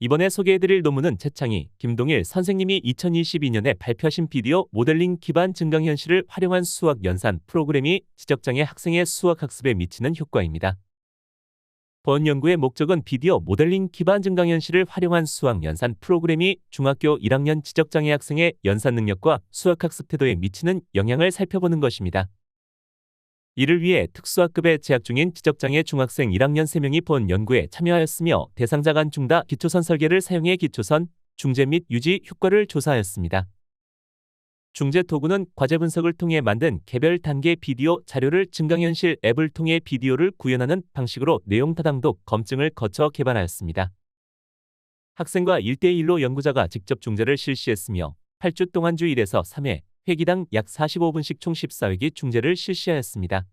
이번에 소개해드릴 논문은 채창희, 김동일 선생님이 2022년에 발표하신 비디오 모델링 기반 증강현실을 활용한 수학 연산 프로그램이 지적장애 학생의 수학 학습에 미치는 효과입니다. 본 연구의 목적은 비디오 모델링 기반 증강현실을 활용한 수학 연산 프로그램이 중학교 1학년 지적장애 학생의 연산 능력과 수학 학습 태도에 미치는 영향을 살펴보는 것입니다. 이를 위해 특수학급에 재학 중인 지적장애 중학생 1학년 3명이 본 연구에 참여하였으며 대상자 간 중다 기초선 설계를 사용해 기초선, 중재 및 유지 효과를 조사하였습니다. 중재 도구는 과제 분석을 통해 만든 개별 단계 비디오 자료를 증강현실 앱을 통해 비디오를 구현하는 방식으로 내용 타당독 검증을 거쳐 개발하였습니다. 학생과 1대1로 연구자가 직접 중재를 실시했으며 8주 동안 주 1에서 3회, 회기당 약 45분씩 총 14회기 중재를 실시하였습니다.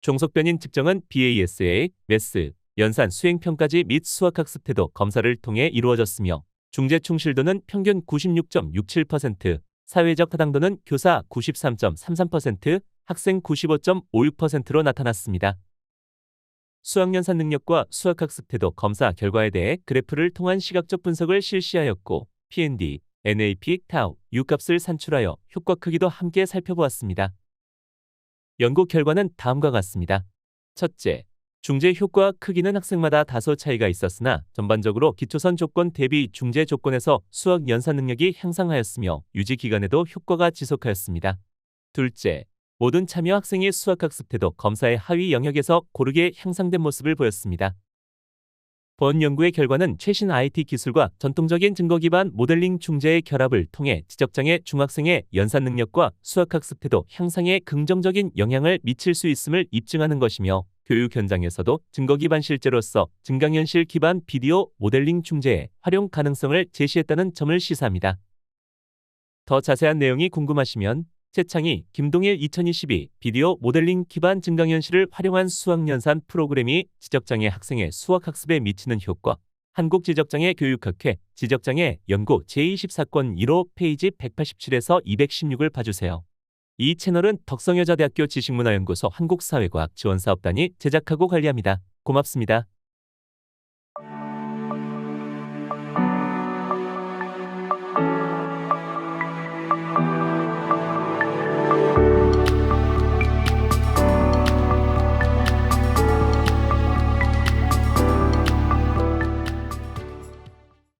종속변인 측정은 BASA, MES, 연산 수행평가지 및 수학학습 태도 검사를 통해 이루어졌으며 중재 충실도는 평균 96.67%, 사회적 타당도는 교사 93.33%, 학생 95.56%로 나타났습니다. 수학연산 능력과 수학학습 태도 검사 결과에 대해 그래프를 통한 시각적 분석을 실시하였고 PND, NAP, 타우, U값을 산출하여 효과 크기도 함께 살펴보았습니다. 연구 결과는 다음과 같습니다. 첫째, 중재 효과 크기는 학생마다 다소 차이가 있었으나 전반적으로 기초선 조건 대비 중재 조건에서 수학 연산 능력이 향상하였으며 유지 기간에도 효과가 지속하였습니다. 둘째, 모든 참여 학생이 수학학습 태도 검사의 하위 영역에서 고르게 향상된 모습을 보였습니다. 본 연구의 결과는 최신 IT 기술과 전통적인 증거 기반 모델링 중재의 결합을 통해 지적장애 중학생의 연산 능력과 수학학습 태도 향상에 긍정적인 영향을 미칠 수 있음을 입증하는 것이며 교육 현장에서도 증거 기반 실제로서 증강현실 기반 비디오 모델링 중재의 활용 가능성을 제시했다는 점을 시사합니다. 더 자세한 내용이 궁금하시면 최창희, 김동일 2022 비디오 모델링 기반 증강현실을 활용한 수학연산 프로그램이 지적장애 학생의 수학학습에 미치는 효과 한국지적장애 교육학회 지적장애 연구 제24권 1호 페이지 187에서 216을 봐주세요. 이 채널은 덕성여자대학교 지식문화연구소 한국사회과학 지원사업단이 제작하고 관리합니다. 고맙습니다.